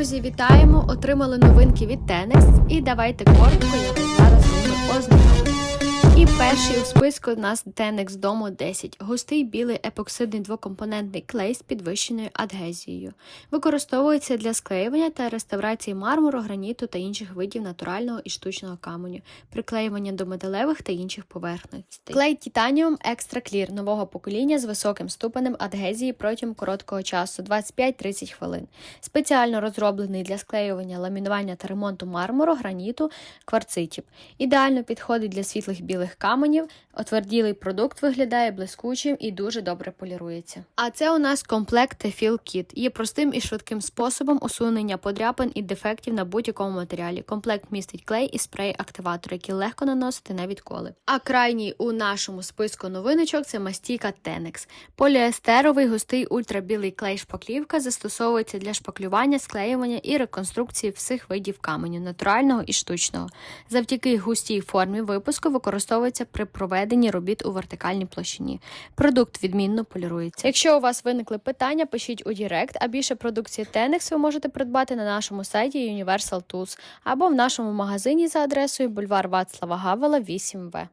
Друзі, вітаємо! Отримали новинки від Тенес і давайте коротко перший у списку у нас Tenex Domo 10. Густий білий епоксидний двокомпонентний клей з підвищеною адгезією. Використовується для склеювання та реставрації мармуру, граніту та інших видів натурального і штучного каменю, приклеювання до металевих та інших поверхностей. Клей Titanium Extra Clear нового покоління з високим ступенем адгезії протягом короткого часу 25-30 хвилин. Спеціально розроблений для склеювання, ламінування та ремонту мармуру, граніту, кварцитів. Ідеально підходить для світлих білих каменів. Отверділий продукт виглядає блискучим і дуже добре полірується. А це у нас комплект Tefil Kit. Є простим і швидким способом усунення подряпин і дефектів на будь-якому матеріалі. Комплект містить клей і спрей-активатор, які легко наносити на відколи. А крайній у нашому списку новиночок це мастіка Tenex. Поліестеровий густий ультрабілий клей шпаклівка застосовується для шпаклювання, склеювання і реконструкції всіх видів каменю, натурального і штучного. Завдяки густій формі випуску використовується при проведенні робіт у вертикальній площині. Продукт відмінно полірується. Якщо у вас виникли питання, пишіть у Дірект, а більше продукції Tenex ви можете придбати на нашому сайті Universal Tools або в нашому магазині за адресою бульвар Вацлава Гавела 8В.